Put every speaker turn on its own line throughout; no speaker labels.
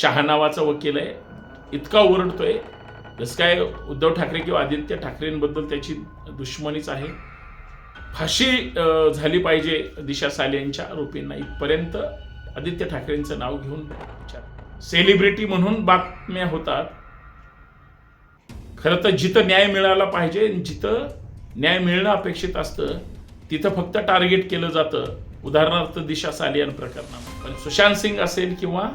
शहा नावाचा वकील आहे. इतका ओरडतोय. जसं काय उद्धव ठाकरे किंवा आदित्य ठाकरेंबद्दल त्याची दुश्मनीच आहे. फाशी झाली पाहिजे दिशा साले यांच्या आरोपींना इथपर्यंत आदित्य ठाकरेंचं नाव घेऊन विचार. सेलिब्रिटी म्हणून बातम्या होतात. खरं तर जिथं न्याय मिळाला पाहिजे जिथं न्याय मिळणं अपेक्षित असतं तिथं फक्त टार्गेट केलं जातं. उदाहरणार्थ दिशा सालियान प्रकरणात पण सुशांत सिंग असेल किंवा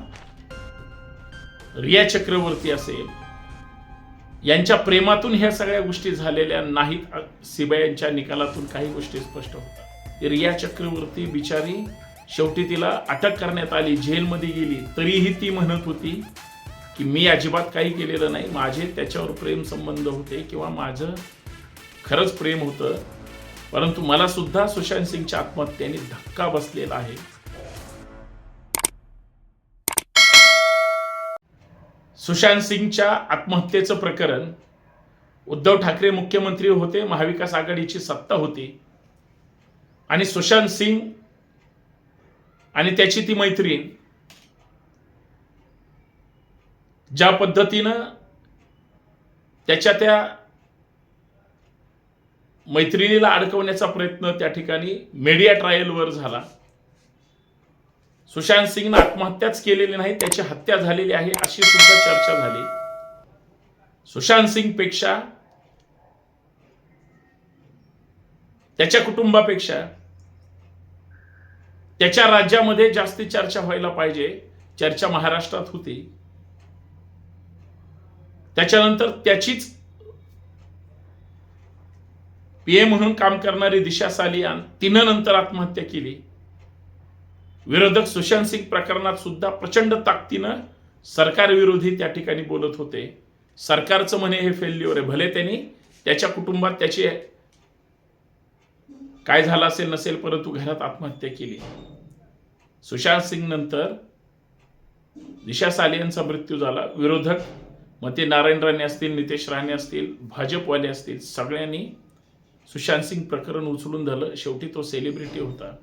रिया चक्रवर्ती असेल यांच्या प्रेमातून ह्या सगळ्या गोष्टी झालेल्या नाहीत. सीबीआयच्या निकालातून काही गोष्टी स्पष्ट होतात. रिया चक्रवर्ती बिचारी शेवटी तिला अटक करण्यात आली जेलमध्ये गेली. तरीही ती म्हणत होती की मी अजिबात काही केलेलं नाही. माझे त्याच्यावर प्रेम संबंध होते किंवा माझं खरंच प्रेम होतं. परंतु मला सुद्धा सुशांत सिंगच्या आत्महत्येने धक्का बसलेला आहे. सुशांत सिंगच्या आत्महत्येचं प्रकरण उद्धव ठाकरे मुख्यमंत्री होते महाविकास आघाडीची सत्ता होती. आणि सुशांत सिंग आणि त्याची ती मैत्रीण ज्या पद्धतीनं त्याच्या त्या मैत्रिणीला अडकवण्याचा प्रयत्न त्या ठिकाणी मीडिया ट्रायलवर झाला. सुशांत सिंगनं आत्महत्याच केलेली नाही त्याची हत्या झालेली आहे अशी सुद्धा चर्चा झाली. सुशांत सिंगपेक्षा त्याच्या कुटुंबापेक्षा त्याच्या राज्यामध्ये जास्ती चर्चा व्हायला पाहिजे चर्चा महाराष्ट्रात होती. त्याच्यानंतर त्याचीच पीए म्हणून काम करणारी दिशा सालियान तिनं नंतर आत्महत्या केली. विरोधक सुशांत सिंग प्रकरणात सुद्धा प्रचंड ताकदीनं सरकारविरोधी त्या ठिकाणी बोलत होते. सरकारचं म्हणे हे फेल्युअर आहे भले त्यांनी त्याच्या कुटुंबात त्याची काय झालं असेल नसेल परंतु घरात आत्महत्या केली. सुशांत सिंग नंतर दिशा साले यांचा मृत्यू झाला. विरोधक मग ते नारायण राणे असतील नितेश राणे असतील भाजपवाले असतील सगळ्यांनी सुशांत सिंग प्रकरण उचलून झालं शेवटी तो सेलिब्रिटी होता.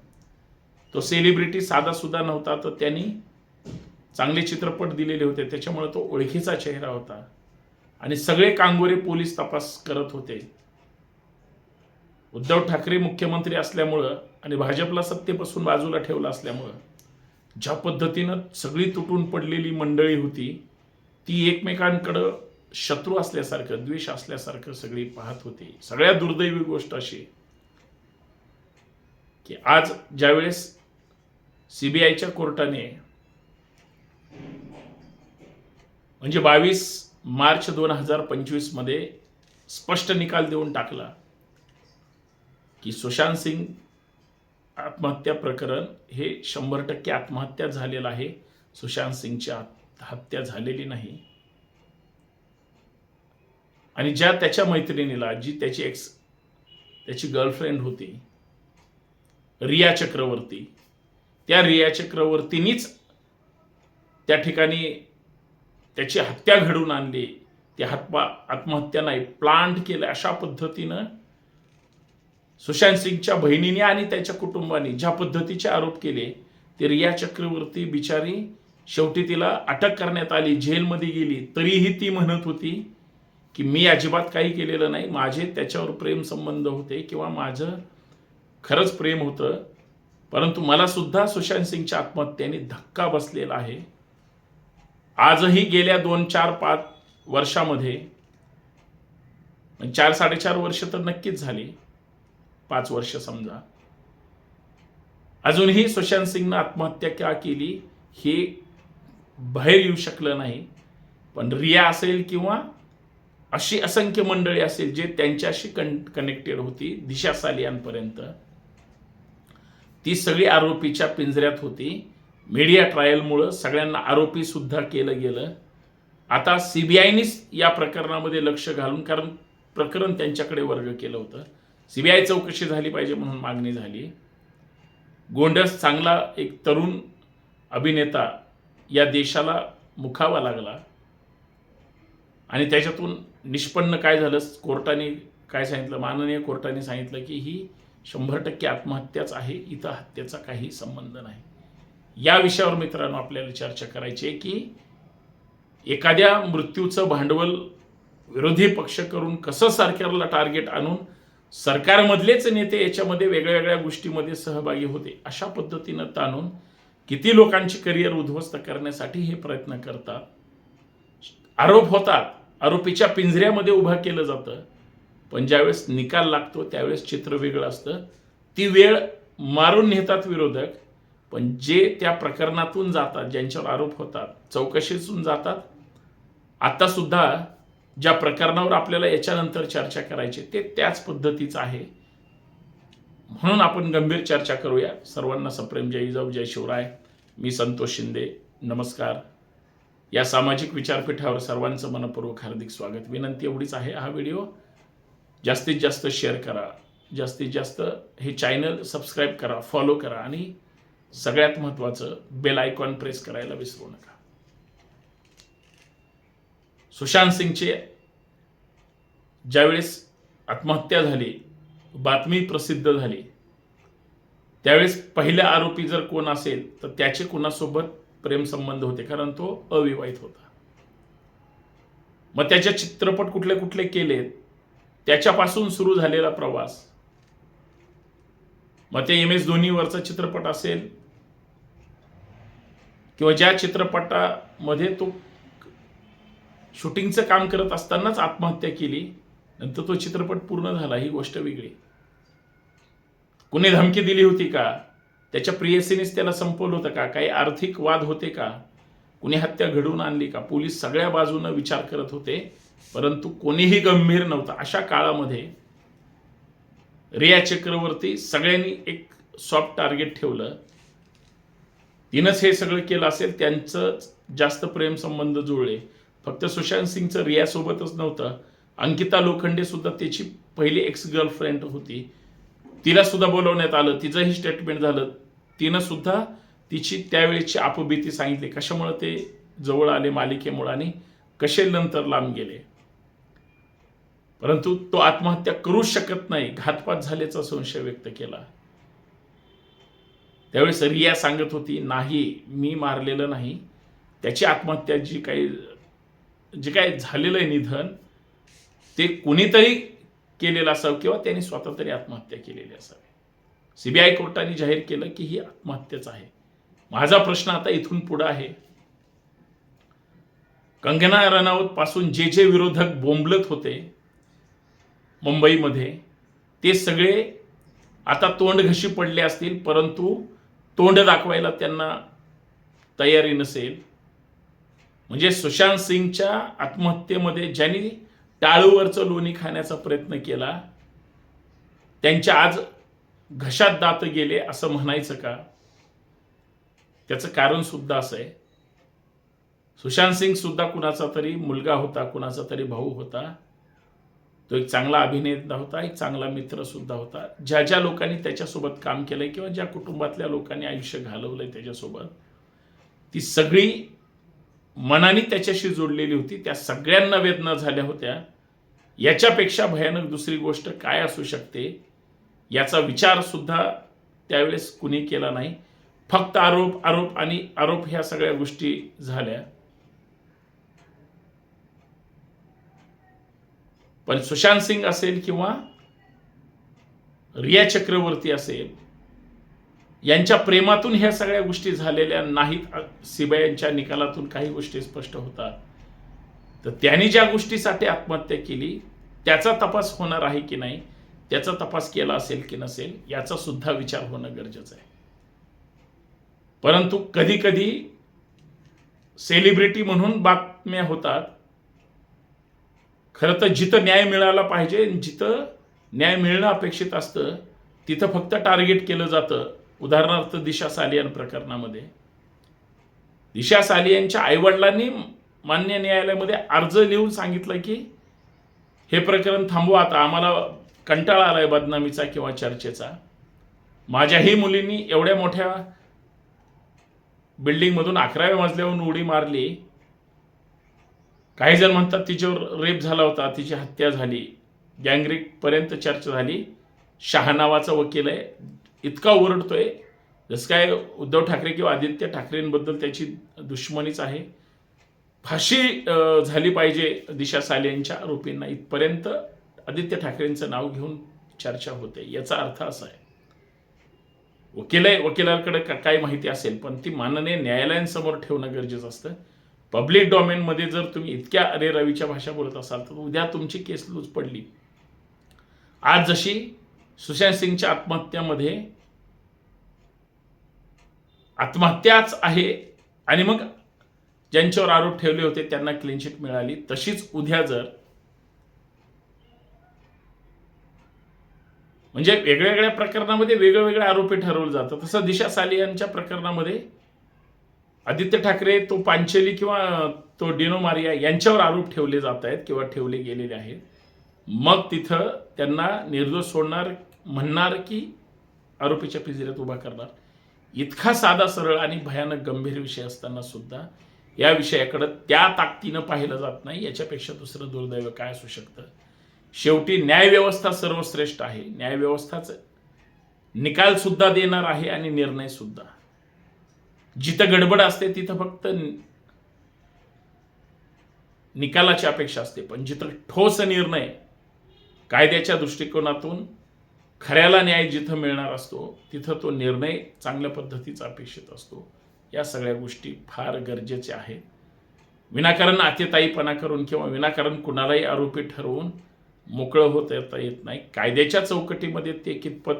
तो सेलिब्रिटी साधा सुद्धा नव्हता तर त्यांनी चांगले चित्रपट दिलेले होते. त्याच्यामुळे तो ओळखीचा चेहरा होता. आणि सगळे कांगोरे पोलीस तपास करत होते. उद्धव ठाकरे मुख्यमंत्री असल्यामुळं आणि भाजपला सत्तेपासून बाजूला ठेवलं असल्यामुळं ज्या पद्धतीनं सगळी तुटून पडलेली मंडळी होती ती एकमेकांकडं शत्रू असल्यासारखं द्वेष असल्यासारखं सगळी पाहत होती. सगळ्यात दुर्दैवी गोष्ट अशी की आज ज्यावेळेस सीबीआयच्या कोर्टाने म्हणजे बावीस मार्च दोन हजार पंचवीसमध्ये स्पष्ट निकाल देऊन टाकला की सुशांत सिंग आत्महत्या प्रकरण हे शंभर टक्के आत्महत्या झालेलं आहे. सुशांत सिंगची हत्या झालेली नाही. आणि ज्या त्याच्या मैत्रिणीला जी त्याची एक्स त्याची गर्लफ्रेंड होती रिया चक्रवर्ती त्या रिया चक्रवर्तीनीच त्या ठिकाणी त्याची हत्या घडवून आणली. ती हत्या आत्महत्या नाही प्लांट केलं अशा पद्धतीनं सुशांत सिंगच्या बहिणीने आणि त्याच्या कुटुंबाने ज्या पद्धतीचे आरोप केले ते रिया चक्रवर्ती बिचारी शेवटी तिला अटक करण्यात आली जेलमध्ये गेली. तरीही ती म्हणत होती की मी अजिबात काही केलेलं नाही. माझे त्याच्यावर प्रेम संबंध होते किंवा माझं खरंच प्रेम होतं. परंतु मला सुद्धा सुशांत सिंगच्या आत्महत्येने धक्का बसलेला आहे. आजही गेल्या दोन चार पाच वर्षामध्ये चार साडेचार वर्ष तर नक्कीच झाली. पाच वर्ष समजा. अजूनही सुशांत सिंगनं आत्महत्या का केली हे बाहेर येऊ शकलं नाही. पण रिया असेल किंवा अशी असंख्य मंडळी असेल जे त्यांच्याशी कन कनेक्टेड होती दिशा सालियांपर्यंत ती सगळी आरोपीच्या पिंजऱ्यात होती. मीडिया ट्रायलमुळं सगळ्यांना आरोपी सुद्धा केलं गेलं. आता सीबीआयनीच या प्रकरणामध्ये लक्ष घालून कारण प्रकरण त्यांच्याकडे वर्ग केलं होतं. सीबीआय चौकशी झाली पाहिजे म्हणून मागणी झाली. गोंडस चांगला एक तरुण अभिनेता या देशाला मुखावा लागला. आणि त्याच्यातून निष्पन्न काय झालं? कोर्टाने काय सांगितलं? माननीय कोर्टाने सांगितलं की ही शंभर टक्के आत्महत्याच आहे इथं हत्येचा काही संबंध नाही. या विषयावर मित्रांनो आपल्याला चर्चा करायची आहे की एखाद्या मृत्यूचं भांडवल विरोधी पक्ष करून कसं सरकारला टार्गेट आणून सरकारमधलेच नेते याच्यामध्ये वेगळ्या वेगळ्या गोष्टीमध्ये सहभागी होते अशा पद्धतीनं ताणून किती लोकांची करिअर उद्ध्वस्त करण्यासाठी हे प्रयत्न करतात. आरोप होतात आरोपीच्या पिंजऱ्यामध्ये उभं केलं जातं. पण ज्यावेळेस निकाल लागतो त्यावेळेस चित्र वेगळं असतं. ती वेळ मारून नेतात विरोधक पण जे त्या प्रकरणातून जातात ज्यांच्यावर आरोप होतात चौकशीतून जातात आता सुद्धा ज्या प्रकरणावर आपल्याला याच्यानंतर चर्चा करायची ते त्याच पद्धतीचं आहे. म्हणून आपण गंभीर चर्चा करूया. सर्वांना सप्रेम जय जाऊ जय शिवराय. मी संतोष शिंदे. नमस्कार. या सामाजिक विचारपीठावर सर्वांचं मनपूर्वक हार्दिक स्वागत. विनंती एवढीच आहे हा व्हिडिओ. जास्तीत जास्त शेअर करा. जास्तीत जास्त हे चॅनल सबस्क्राईब करा फॉलो करा आणि सगळ्यात महत्त्वाचं बेल आयकॉन प्रेस करायला विसरू नका. सुशांत सिंगचे ज्यावेळेस आत्महत्या झाली बातमी प्रसिद्ध झाली त्यावेळेस पहिला आरोपी जर कोण असेल तर त्याचे कोणासोबत प्रेमसंबंध होते? कारण तो अविवाहित होता. मग त्याचे चित्रपट कुठले कुठले केलेत? त्याच्यापासून सुरू झालेला प्रवास. मग ते एम एस धोनीवरचा चित्रपट असेल किंवा ज्या चित्रपटामध्ये तो शूटिंगचं काम करत असतानाच आत्महत्या केली नंतर तो चित्रपट पूर्ण झाला ही गोष्ट वेगळी. कुणी धमकी दिली होती का? त्याच्या प्रियसीनेच त्याला संपवलं होतं का? काही आर्थिक वाद होते का? कुणी हत्या घडवून आणली का? पोलीस सगळ्या बाजूनं विचार करत होते परंतु कोणीही गंभीर नव्हतं. अशा काळामध्ये रिया चक्रवर्ती सगळ्यांनी एक सॉफ्ट टार्गेट ठेवलं. तिनंच हे सगळं केलं असेल त्यांचं जास्त प्रेमसंबंध जुळले. फक्त सुशांत सिंगचं रियासोबतच नव्हतं. अंकिता लोखंडे सुद्धा त्याची पहिली एक्स गर्लफ्रेंड होती. तिला सुद्धा बोलवण्यात आलं. तिचंही स्टेटमेंट झालं. तिनं सुद्धा तिची त्यावेळेची अपभीती सांगितली. कशामुळे ते जवळ आले मालिकेमुळे आणि कसे नंतर लांब गेले? परंतु तो आत्महत्या करू शकत नाही. घातपात झाल्याचा संशय व्यक्त केला. त्यावेळेस रिया सांगत होती नाही मी मारलेलं नाही. त्याची आत्महत्या जी काही जे काय झालेलं आहे निधन ते कुणीतरी केलेलं असावं किंवा त्यांनी स्वतः तरी आत्महत्या केलेली असावी. सीबीआय कोर्टाने जाहीर केलं की ही आत्महत्याच आहे. माझा प्रश्न आता इथून पुढे आहे. कंगना रनावत पासून जे जे विरोधक बोंबलत होते मुंबईमध्ये ते सगळे आता तोंड घशी पडले असतील परंतु तोंड दाखवायला त्यांना तयारी नसेल. म्हणजे सुशांत सिंगच्या आत्महत्येमध्ये ज्यांनी टाळूवरचं लोणी खाण्याचा प्रयत्न केला त्यांच्या आज घशात दात गेले असं म्हणायचं का? त्याचं कारण सुद्धा असं आहे. सुशांत सिंग सुद्धा कुणाचा तरी मुलगा होता कुणाचा तरी भाऊ होता. तो एक चांगला अभिनेता होता एक चांगला मित्र सुद्धा होता. ज्या ज्या लोकांनी त्याच्यासोबत काम केलंय किंवा ज्या कुटुंबातल्या लोकांनी आयुष्य घालवलंय त्याच्यासोबत ती सगळी मनाने त्याच्याशी जोडलेली होती. त्या सगळ्यांना वेदना झाल्या होत्या. याच्यापेक्षा भयानक दुसरी गोष्ट काय असू शकते याचा विचार सुद्धा त्यावेळेस कुणी केला नाही. फक्त आरोप आरोप आणि आरोप ह्या सगळ्या गोष्टी झाल्या. पण सुशांत सिंग असेल किंवा रिया चक्रवर्ती असेल यांच्या प्रेमातून ह्या सगळ्या गोष्टी झालेल्या नाहीत. सीबीआयच्या निकालातून काही गोष्टी स्पष्ट होतात. तर त्यांनी ज्या गोष्टीसाठी आत्महत्या केली त्याचा तपास होणार आहे की नाही त्याचा तपास केला असेल की नसेल याचा सुद्धा विचार होणं गरजेचं आहे. परंतु कधी कधी सेलिब्रिटी म्हणून बातम्या होतात. खरं तर जिथं न्याय मिळाला पाहिजे जिथं न्याय मिळणं अपेक्षित असतं तिथं फक्त टार्गेट केलं जातं. उदाहरणार्थ दिशा सालियान प्रकरणामध्ये. दिशा सालियांच्या आईवडिलांनी मान्य न्यायालयामध्ये अर्ज लिहून सांगितलं की हे प्रकरण थांबवा आता आम्हाला कंटाळा आलाय बदनामीचा किंवा चर्चेचा. माझ्याही मुलींनी एवढ्या मोठ्या बिल्डिंगमधून अकराव्या मजल्यावरून उडी मारली. काही जण म्हणतात तिच्यावर रेप झाला होता तिची हत्या झाली. गँगरेप पर्यंत चर्चा झाली. शहा नावाचा वकील आहे. इतका ओरडतोय. जसं काय उद्धव ठाकरे किंवा आदित्य ठाकरेंबद्दल त्याची दुश्मनीच आहे. फाशी झाली पाहिजे दिशा साले यांच्या आरोपींना. इथपर्यंत आदित्य ठाकरेंचं नाव घेऊन चर्चा होते. याचा अर्थ असा आहे. वकील वकिलाकडे का- काय माहिती असेल पण ती माननीय न्यायालयांसमोर ठेवणं गरजेचं असतं. पब्लिक डॉमेनमध्ये जर तुम्ही इतक्या अरे रवीच्या भाषा बोलत असाल तर उद्या तुमची केस लूज पडली. आज जशी सुशांत सिंगच्या आत्महत्यामध्ये आत्महत्याच आहे आणि मग ज्यांच्यावर आरोप ठेवले होते त्यांना क्लीन चिट मिळाली तशीच उद्या जर म्हणजे वेगवेगळ्या प्रकरणामध्ये वेगळेवेगळे आरोपी ठरवलं जातं तसं दिशा साली यांच्या प्रकरणामध्ये आदित्य ठाकरे तो पांचेली किंवा तो डिनो मारिया यांच्यावर आरोप ठेवले जात आहेत किंवा ठेवले गेलेले आहेत. मग तिथं त्यांना निर्दोष सोडणार म्हणणार की आरोपीच्या पिंजऱ्यात उभा करणार. इतका साधा सरळ आणि भयानक गंभीर विषय असताना सुद्धा या विषयाकडं त्या ताकदीनं पाहिलं जात नाही. याच्यापेक्षा दुसरं दुर्दैव काय असू शकतं? शेवटी न्यायव्यवस्था सर्वश्रेष्ठ आहे. न्यायव्यवस्थाच निकाल सुद्धा देणार आहे आणि निर्णय सुद्धा. जिथं गडबड असते तिथं फक्त निकालाची अपेक्षा असते. पण जिथं ठोस निर्णय कायद्याच्या दृष्टिकोनातून खऱ्याला न्याय जिथं मिळणार असतो तिथं तो निर्णय चांगल्या पद्धतीचा अपेक्षित असतो. या सगळ्या गोष्टी फार गरजेच्या आहेत. विनाकारण आतेताईपणा करून किंवा विनाकारण कुणालाही आरोपी ठरवून मोकळं होता येता येत नाही. कायद्याच्या चौकटीमध्ये ते कितपत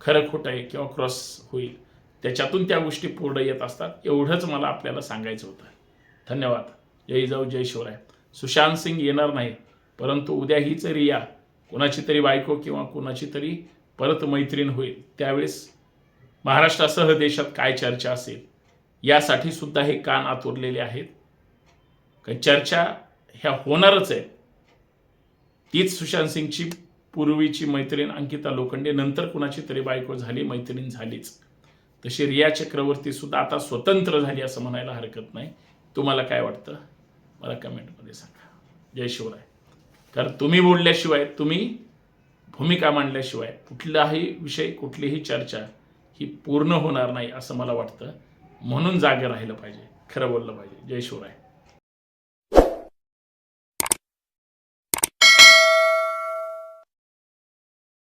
खरं खोटं आहे किंवा क्रॉस होईल त्याच्यातून त्या गोष्टी पूर्ण येत असतात एवढंच मला आपल्याला सांगायचं होतं. धन्यवाद. जय जाऊ जय शिवराय. सुशांत सिंग येणार नाही परंतु उद्या हीच रिया कोणाची तरी बायको किंवा कोणाची तरी परत मैत्रीण होईल. त्यावेळेस महाराष्ट्रासह देशात काय चर्चा असेल यासाठी सुद्धा हे कान आतुरलेले आहेत. चर्चा ह्या होणारच आहे. तीच सुशांत सिंगची पूर्वीची मैत्रीण अंकिता लोखंडे. नंतर कुणाची तरी बायको झाली मैत्रीण झालीच. तशी रिया चक्रवर्ती सुद्धा आता स्वतंत्र झाली असं म्हणायला हरकत नाही. तुम्हाला काय वाटतं? मला कमेंटमध्ये सांगा. जय शिवराय. कारण तुम्ही बोलल्याशिवाय तुम्ही भूमिका मांडल्याशिवाय कुठलाही विषय कुठलीही चर्चा ही पूर्ण होणार नाही असं मला वाटतं. म्हणून जागे राहिलं पाहिजे. खरं बोललं पाहिजे. जय शिवराय.